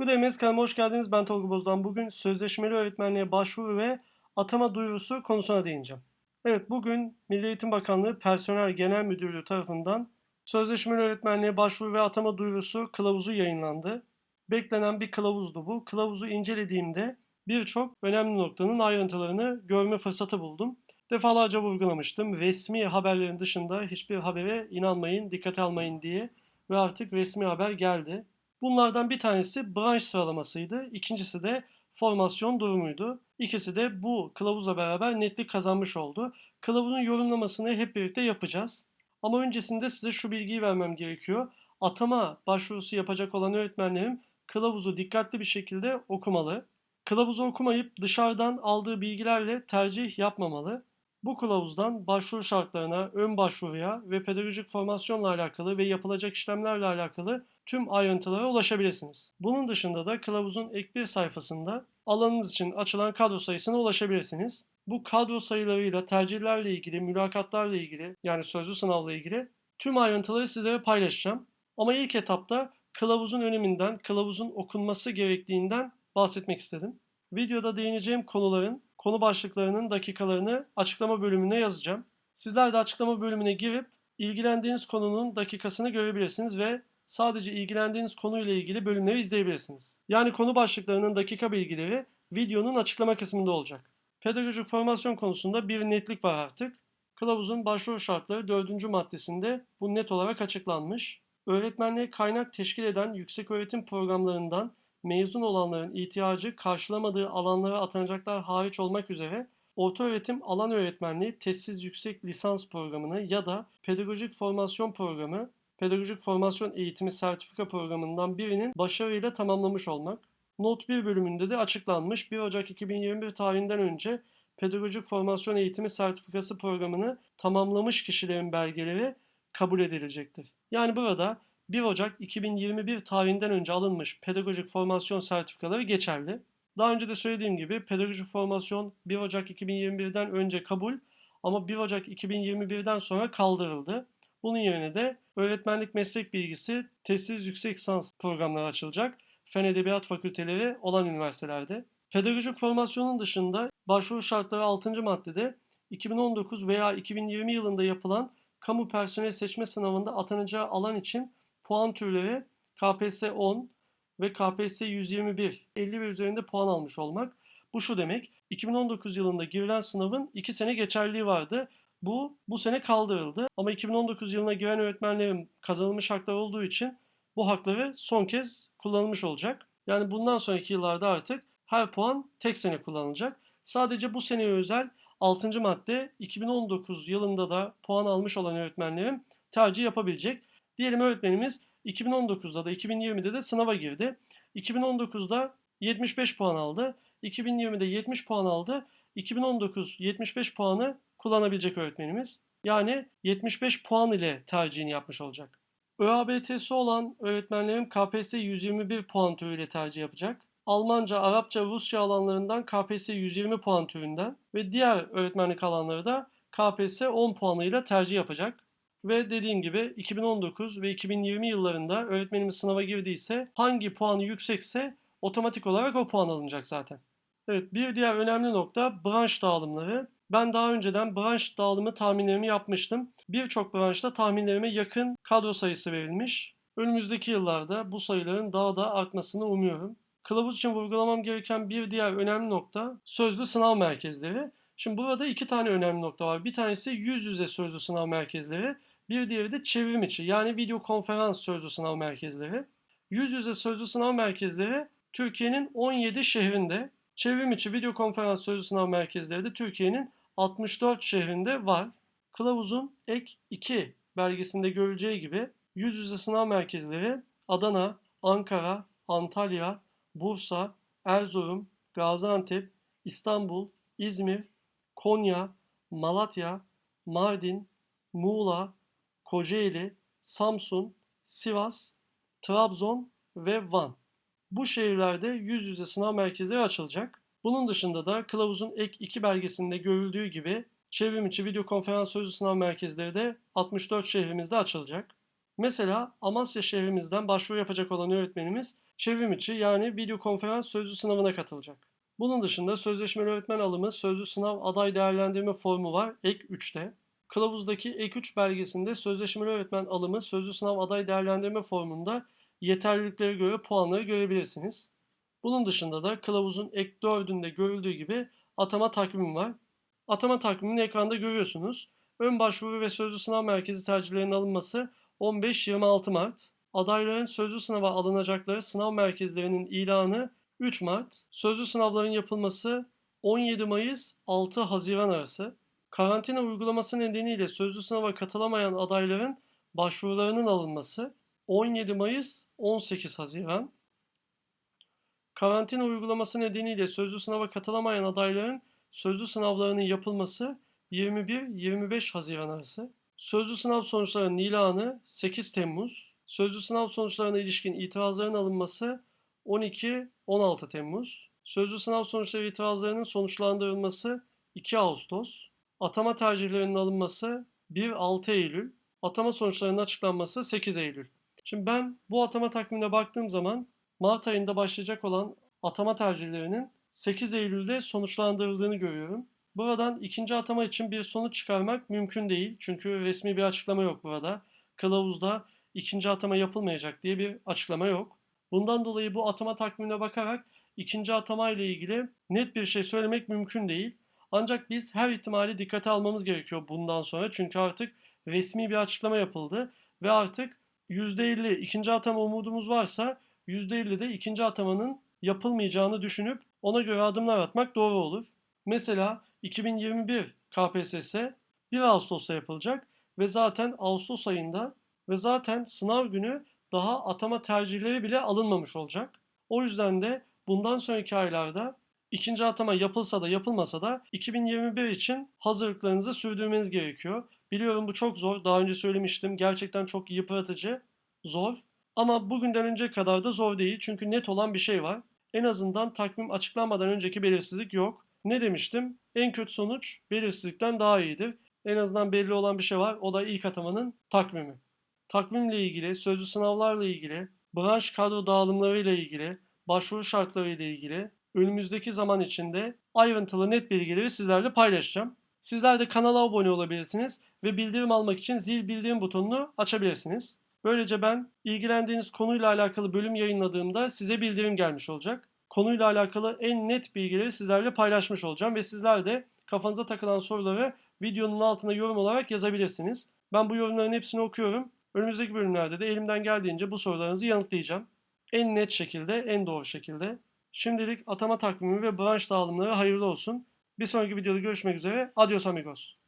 Good evening, kanalıma hoş geldiniz. Ben Tolga Bozdan. Bugün sözleşmeli öğretmenliğe başvuru ve atama duyurusu konusuna değineceğim. Evet, bugün Milli Eğitim Bakanlığı Personel Genel Müdürlüğü tarafından sözleşmeli öğretmenliğe başvuru ve atama duyurusu kılavuzu yayınlandı. Beklenen bir kılavuzdu bu. Kılavuzu incelediğimde birçok önemli noktanın ayrıntılarını görme fırsatı buldum. Defalarca vurgulamıştım. Resmi haberlerin dışında hiçbir habere inanmayın, dikkate almayın diye ve artık resmi haber geldi. Bunlardan bir tanesi branş sıralamasıydı. İkincisi de formasyon durumuydu. İkisi de bu kılavuzla beraber netlik kazanmış oldu. Kılavuzun yorumlamasını hep birlikte yapacağız. Ama öncesinde size şu bilgiyi vermem gerekiyor. Atama başvurusu yapacak olan öğretmenlerim kılavuzu dikkatli bir şekilde okumalı. Kılavuzu okumayıp dışarıdan aldığı bilgilerle tercih yapmamalı. Bu kılavuzdan başvuru şartlarına, ön başvuruya ve pedagojik formasyonla alakalı ve yapılacak işlemlerle alakalı tüm ayrıntılara ulaşabilirsiniz. Bunun dışında da kılavuzun ek bir sayfasında alanınız için açılan kadro sayısına ulaşabilirsiniz. Bu kadro sayılarıyla tercihlerle ilgili, mülakatlarla ilgili yani sözlü sınavla ilgili tüm ayrıntıları sizlere paylaşacağım. Ama ilk etapta kılavuzun öneminden, kılavuzun okunması gerektiğinden bahsetmek istedim. Videoda değineceğim konuların konu başlıklarının dakikalarını açıklama bölümüne yazacağım. Sizler de açıklama bölümüne girip ilgilendiğiniz konunun dakikasını görebilirsiniz ve sadece ilgilendiğiniz konuyla ilgili bölümleri izleyebilirsiniz. Yani konu başlıklarının dakika bilgileri videonun açıklama kısmında olacak. Pedagojik formasyon konusunda bir netlik var artık. Kılavuzun başvuru şartları 4. maddesinde bu net olarak açıklanmış. Öğretmenliğe kaynak teşkil eden yüksek öğretim programlarından mezun olanların ihtiyacı karşılamadığı alanlara atanacaklar hariç olmak üzere orta öğretim alan öğretmenliği testsiz yüksek lisans programını ya da pedagojik formasyon programı, pedagojik formasyon eğitimi sertifika programından birinin başarıyla tamamlamış olmak. Not 1 bölümünde de açıklanmış 1 Ocak 2021 tarihinden önce pedagojik formasyon eğitimi sertifikası programını tamamlamış kişilerin belgeleri kabul edilecektir. Yani burada 1 Ocak 2021 tarihinden önce alınmış pedagojik formasyon sertifikaları geçerli. Daha önce de söylediğim gibi pedagojik formasyon 1 Ocak 2021'den önce kabul ama 1 Ocak 2021'den sonra kaldırıldı. Bunun yerine de öğretmenlik meslek bilgisi testsiz yüksek lisans programları açılacak. Fen Edebiyat Fakülteleri olan üniversitelerde. Pedagojik formasyonun dışında başvuru şartları 6. maddede 2019 veya 2020 yılında yapılan kamu personel seçme sınavında atanacağı alan için puan türleri KPSS 10 ve KPSS 121 50 ve üzerinde puan almış olmak. Bu şu demek 2019 yılında girilen sınavın 2 sene geçerliliği vardı. Bu bu sene kaldırıldı ama 2019 yılına giren öğretmenlerin kazanılmış hakları olduğu için bu hakları son kez kullanılmış olacak. Yani bundan sonraki yıllarda artık her puan tek sene kullanılacak. Sadece bu seneye özel 6. madde 2019 yılında da puan almış olan öğretmenlerin tercih yapabilecek. Diyelim öğretmenimiz 2019'da da 2020'de de sınava girdi. 2019'da 75 puan aldı. 2020'de 70 puan aldı. 2019 75 puanı kullanabilecek öğretmenimiz. Yani 75 puan ile tercihini yapmış olacak. ÖABT'si olan öğretmenlerin KPSS 121 puan türüyle tercih yapacak. Almanca, Arapça, Rusça alanlarından KPSS 120 puan türünden ve diğer öğretmenlik alanları da KPSS 10 puanıyla tercih yapacak. Ve dediğim gibi 2019 ve 2020 yıllarında öğretmenimiz sınava girdiyse hangi puanı yüksekse otomatik olarak o puan alınacak zaten. Evet bir diğer önemli nokta branş dağılımları. Ben daha önceden branş dağılımı tahminlerimi yapmıştım. Birçok branşta tahminlerime yakın kadro sayısı verilmiş. Önümüzdeki yıllarda bu sayıların daha da artmasını umuyorum. Kılavuz için vurgulamam gereken bir diğer önemli nokta sözlü sınav merkezleri. Şimdi burada iki tane önemli nokta var. Bir tanesi yüz yüze sözlü sınav merkezleri. Bir diğeri de çevrim içi yani video konferans sözlü sınav merkezleri. Yüz yüze sözlü sınav merkezleri Türkiye'nin 17 şehrinde, çevrim içi video konferans sözlü sınav merkezleri de Türkiye'nin 64 şehrinde var. Kılavuzun ek 2 belgesinde görüleceği gibi yüz yüze sınav merkezleri Adana, Ankara, Antalya, Bursa, Erzurum, Gaziantep, İstanbul, İzmir, Konya, Malatya, Mardin, Muğla, Kocaeli, Samsun, Sivas, Trabzon ve Van. Bu şehirlerde yüz yüze sınav merkezleri açılacak. Bunun dışında da kılavuzun ek 2 belgesinde görüldüğü gibi çevrim içi video konferans sözlü sınav merkezleri de 64 şehrimizde açılacak. Mesela Amasya şehrimizden başvuru yapacak olan öğretmenimiz çevrim içi yani video konferans sözlü sınavına katılacak. Bunun dışında sözleşmeli öğretmen alımı sözlü sınav aday değerlendirme formu var ek 3'te. Kılavuzdaki ek 3 belgesinde sözleşmeli öğretmen alımı sözlü sınav aday değerlendirme formunda yeterliliklere göre puanları görebilirsiniz. Bunun dışında da kılavuzun ek 4'ünde görüldüğü gibi atama takvimi var. Atama takvimini ekranda görüyorsunuz. Ön başvuru ve sözlü sınav merkezi tercihlerinin alınması 15-26 Mart. Adayların sözlü sınava alınacakları sınav merkezlerinin ilanı 3 Mart. Sözlü sınavların yapılması 17 Mayıs 6 Haziran arası. Karantina uygulaması nedeniyle sözlü sınava katılamayan adayların başvurularının alınması 17 Mayıs 18 Haziran. Karantina uygulaması nedeniyle sözlü sınava katılamayan adayların sözlü sınavlarının yapılması 21-25 Haziran arası. Sözlü sınav sonuçlarının ilanı 8 Temmuz. Sözlü sınav sonuçlarına ilişkin itirazların alınması 12-16 Temmuz. Sözlü sınav sonuçları itirazlarının sonuçlandırılması 2 Ağustos. Atama tercihlerinin alınması 1-6 Eylül. Atama sonuçlarının açıklanması 8 Eylül. Şimdi ben bu atama takvimine baktığım zaman Mart ayında başlayacak olan atama tercihlerinin 8 Eylül'de sonuçlandırıldığını görüyorum. Buradan ikinci atama için bir sonuç çıkarmak mümkün değil. Çünkü resmi bir açıklama yok burada. Kılavuzda ikinci atama yapılmayacak diye bir açıklama yok. Bundan dolayı bu atama takvimine bakarak ikinci atama ile ilgili net bir şey söylemek mümkün değil. Ancak biz her ihtimali dikkate almamız gerekiyor bundan sonra. Çünkü artık resmi bir açıklama yapıldı ve artık %50 ikinci atama umudumuz varsa %50 de ikinci atamanın yapılmayacağını düşünüp ona göre adımlar atmak doğru olur. Mesela 2021 KPSS 1 Ağustos'ta yapılacak ve zaten Ağustos ayında ve zaten sınav günü daha atama tercihleri bile alınmamış olacak. O yüzden de bundan sonraki aylarda ikinci atama yapılsa da yapılmasa da 2021 için hazırlıklarınızı sürdürmeniz gerekiyor. Biliyorum bu çok zor. Daha önce söylemiştim. Gerçekten çok yıpratıcı, zor. Ama bugünden önce kadar da zor değil. Çünkü net olan bir şey var. En azından takvim açıklanmadan önceki belirsizlik yok. Ne demiştim? En kötü sonuç belirsizlikten daha iyidir. En azından belli olan bir şey var. O da ilk atamanın takvimi. Takvimle ilgili, sözlü sınavlarla ilgili, branş kadro dağılımlarıyla ilgili, başvuru şartlarıyla ilgili önümüzdeki zaman içinde ayrıntılı net bilgileri sizlerle paylaşacağım. Sizler de kanala abone olabilirsiniz ve bildirim almak için zil bildirim butonunu açabilirsiniz. Böylece ben ilgilendiğiniz konuyla alakalı bölüm yayınladığımda size bildirim gelmiş olacak. Konuyla alakalı en net bilgileri sizlerle paylaşmış olacağım ve sizler de kafanıza takılan soruları videonun altına yorum olarak yazabilirsiniz. Ben bu yorumların hepsini okuyorum. Önümüzdeki bölümlerde de elimden geldiğince bu sorularınızı yanıtlayacağım. En net şekilde, en doğru şekilde. Şimdilik atama takvimi ve branş dağılımları hayırlı olsun. Bir sonraki videoda görüşmek üzere. Adios amigos.